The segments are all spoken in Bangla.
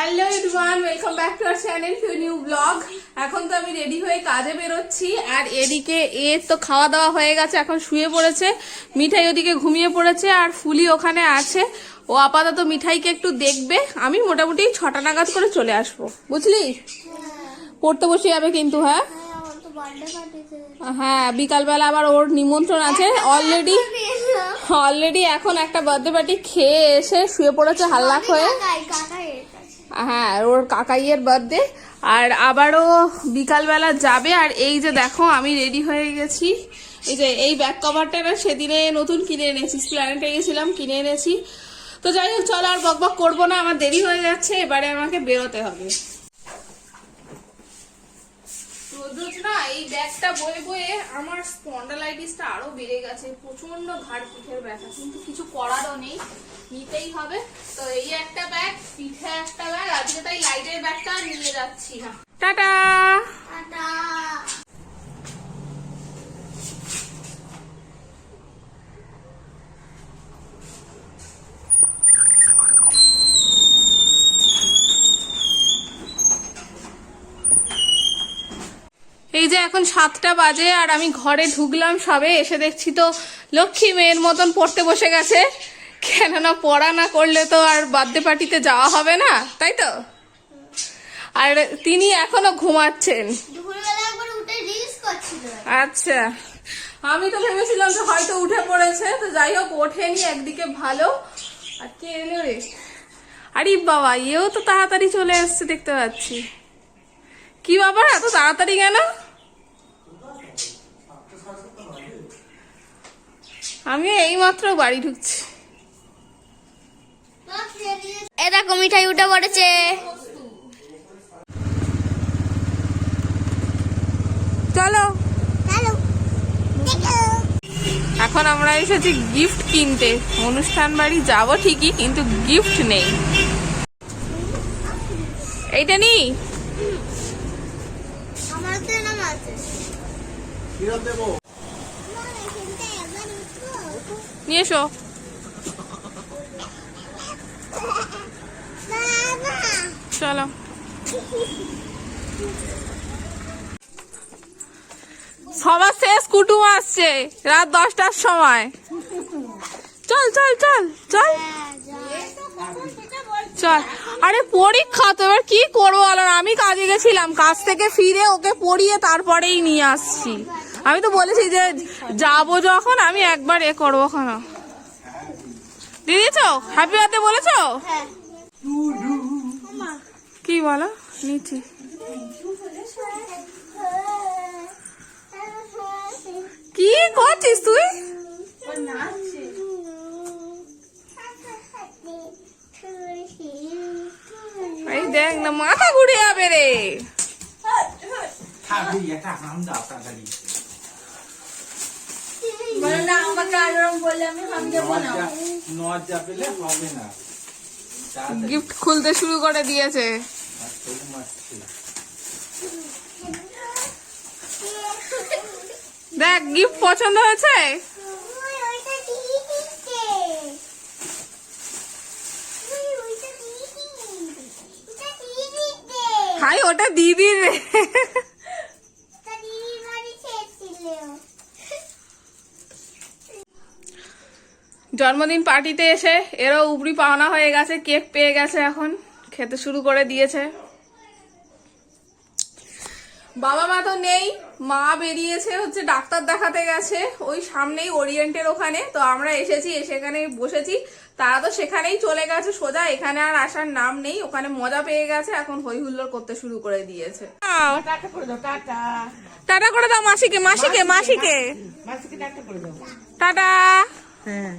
Hello everyone welcome back to our channel to new blog এখন তো আমি রেডি হয়ে কাজে বেরোচ্ছি, আর এদিকে এর তো খাওয়া দাওয়া হয়ে গেছে, এখন শুয়ে পড়েছে। মিঠাই ওদিকে ঘুমিয়ে পড়েছে, আর ফুলি ওখানে আছে। ও আপাতত মিঠাইকে একটু দেখবে, আমি মোটামুটি ছটা নাগাদ করে চলে আসব। বুঝলি? পড়তে বসে যাবে কিন্তু হ্যাঁ? হ্যাঁ বিকালবেলা আবার ওর নিমন্ত্রণ আছে। অলরেডি অলরেডি এখন একটা বার্থডে পার্টি খেয়ে এসে শুয়ে পড়েছে হাল্লাক হয়ে। হ্যাঁ ওর কাকাইয়ের বার্থডে আর আবারও বিকালবেলা যাবে। আর এই যে দেখো, আমি রেডি হয়ে গেছি। এই যে, এই ব্যাক কভারটা না সেদিনে নতুন কিনে এনেছি। প্ল্যানেটে গেছিলাম, কিনে এনেছি। তো যাই হোক, চলো আর বকবক করব না, আমার দেরি হয়ে যাচ্ছে। এবারে আমাকে বেরোতে হবে রোজ না এই ব্যাগটা বয়ে বয়ে আমার স্পন্ডালাইটিসটা আরও বেড়ে গেছে প্রচণ্ড ঘাড় পিঠের ব্যথা, কিন্তু কিছু করারও নেই, নিতেই হবে। তো এই একটা ব্যাগ, পিঠে একটা ব্যাগ, আজকে তাই লাইটের ব্যাগটা নিয়ে যাচ্ছি। না টাটা! এই যে এখন সাতটা বাজে আর আমি ঘরে ঢুকলাম সবে এসে দেখছি তো লক্ষ্মী মেয়ের মতন পড়তে বসে গেছে। কেননা পড়া না করলে তো আর বার্থডে পার্টিতে যাওয়া হবে না তাই তো? আর তিনি এখনও ঘুমাচ্ছেন। উঠে আচ্ছা। আমি তো ভেবেছিলাম যে হয়তো উঠে পড়েছে তো যাই হোক ওঠেনি একদিকে ভালো। আর কে এলো রে? আরে বাবা এও তো তাড়াতাড়ি চলে আসছে দেখতে পাচ্ছি। কি বাবা এত তাড়াতাড়ি কেন? আমি এইমাত্র বাড়ি ঢুকছি। এ দেখো মিঠাই উঠে পড়েছে। চলো। এখন আমরা এসেছি গিফট কিনতে। অনুষ্ঠান বাড়ি যাব ঠিকই কিন্তু গিফট নেই। এইটা নি আমার তো নাম আছে নিয়ে এসো। চলো। সবার শেষ কুটুম আসছে রাত দশটার সময়। চল চল চল চল। চল। আরে পরীক্ষা তো এবার কি করব বলো? না? আমি কাজে গেছিলাম কাজ থেকে ফিরে ওকে পড়িয়ে তারপরেই নিয়ে আসছি। আমি তো বলেছি যে যাব যখন আমি একবার এ করব কেন দিদিছ হ্যাপি বার্থডে বলেছ? কি বলো? নিচ্ছি কি করছিস তুই? দেখ না মাথা ঘুরে যাবে রে। গিফট খুলতে শুরু করে দিয়েছে। দেখ গিফট পছন্দ হয়েছে হাই ওটা দিদির জন্মদিন পার্টিতে এসে এরও উপরি পাওনা হয়ে গেছে, কেক পেয়ে গেছে এখন, খেতে শুরু করে দিয়েছে। বাবা মা তো নেই মা বেরিয়েছে হচ্ছে ডাক্তার দেখাতে গেছে ওই সামনেই ওরিয়েন্টের ওখানে তো আমরা এসেছি এসে এখানে বসেছি তারা তো সেখানেই চলে গেছে সোজা এখানে আর আসার নাম নেই ওখানে মজা পেয়ে গেছে এখন হই হুল্লোড় করতে শুরু করে দিয়েছে। টাটা করে দাও টাটা। টাটা করে দাও মাসিকে মাসিকে মাসিকে টাটা করে দাও। টাটা। হ্যাঁ।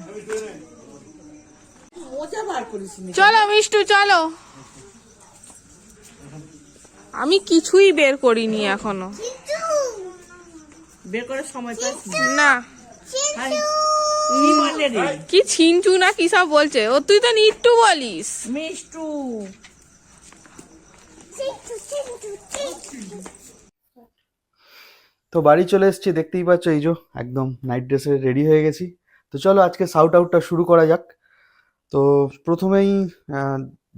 চলো মিষ্টু চলো। আমি কিছুই বের করিনি এখনও। বের করার সময় না। কি ছিনচু না কি সব বলছে? ও তুই তো নিট্টু বলিস। মিষ্টু। তো বাড়ি চলে এসেছি দেখতেই পাচ্ছ এই যে একদম নাইট ড্রেসে রেডি হয়ে গেছি। তো চলো আজকে সাউট আউটটা শুরু করা যাক। তো প্রথমেই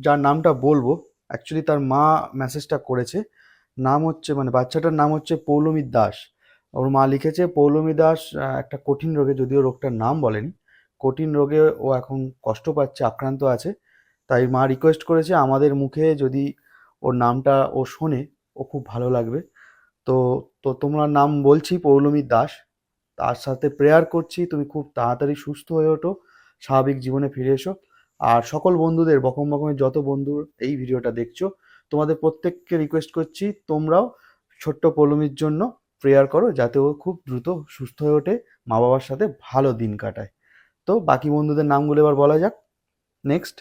যার নামটা বলব অ্যাকচুয়ালি তার মা মেসেজটা করেছে। নাম হচ্ছে মানে বাচ্চাটার নাম হচ্ছে পৌলমী দাস। ওর মা লিখেছে, পৌলমী দাস একটা কঠিন রোগে, যদিও রোগটার নাম বলেনি, কঠিন রোগে ও এখন কষ্ট পাচ্ছে, আক্রান্ত আছে। তাই মা রিকোয়েস্ট করেছে, আমাদের মুখে যদি ওর নামটা ও শোনে, ও খুব ভালো লাগবে। তো তো তোমার নাম বলছি পৌলমী দাস। তার সাথে প্রেয়ার করছি, তুমি খুব তাড়াতাড়ি সুস্থ হয়ে ওঠো, স্বাভাবিক জীবনে ফিরে এসো। আর সকল বন্ধুদের, বকম বকমের যত বন্ধু এই ভিডিওটা দেখছ, তোমাদের প্রত্যেককে রিকোয়েস্ট করছি তোমরাও ছোট্ট পৌলমীর জন্য প্রেয়ার করো যাতে ও খুব দ্রুত সুস্থ হয়ে ওঠে মা বাবার সাথে ভালো দিন কাটায়। তো বাকি বন্ধুদের নামগুলো এবার বলা যাক। নেক্সট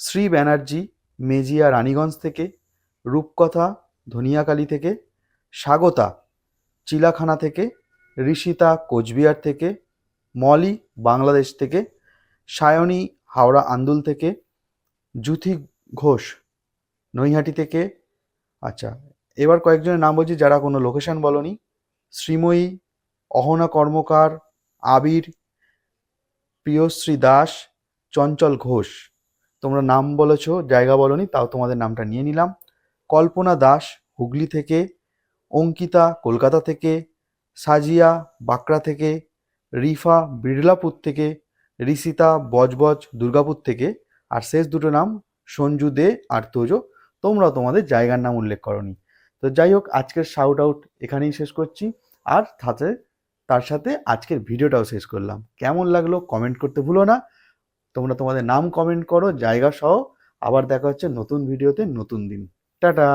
শ্রী ব্যানার্জি মেজিয়া রানীগঞ্জ থেকে, রূপকথা ধনিয়াকালী থেকে, স্বাগতা চিলাখানা থেকে, ঋষিতা কোচবিহার থেকে, মলি বাংলাদেশ থেকে, সায়নী হাওড়া আন্দুল থেকে জুথি ঘোষ নৈহাটি থেকে আচ্ছা এবার কয়েকজনের নাম বলছি যারা কোনো লোকেশন বলনি, শ্রীময়ী, অহনা কর্মকার, আবির, প্রিয়শ্রী দাস, চঞ্চল ঘোষ। তোমরা নাম বলেছ, জায়গা বলনি, তাও তোমাদের নামটা নিয়ে নিলাম। কল্পনা দাস, হুগলি থেকে, অঙ্কিতা, কলকাতা থেকে, সাজিয়া, বাঁকড়া থেকে, রিফা, বিড়লাপুর থেকে ঋষিতা, বজবজ, দুর্গাপুর থেকে। আর শেষ দুটো নাম সঞ্জু দে আর তোজো। তোমরা তোমাদের জায়গার নাম উল্লেখ করনি। তো যাই হোক, আজকের শাউট আউট এখানেই শেষ করছি। আর সাথে, তার সাথে আজকের ভিডিওটাও শেষ করলাম। কেমন লাগল কমেন্ট করতে ভুলো না। তোমরা তোমাদের নাম কমেন্ট করো, জায়গা সহ। আবার দেখা হচ্ছে নতুন ভিডিওতে নতুন দিন। টাটা!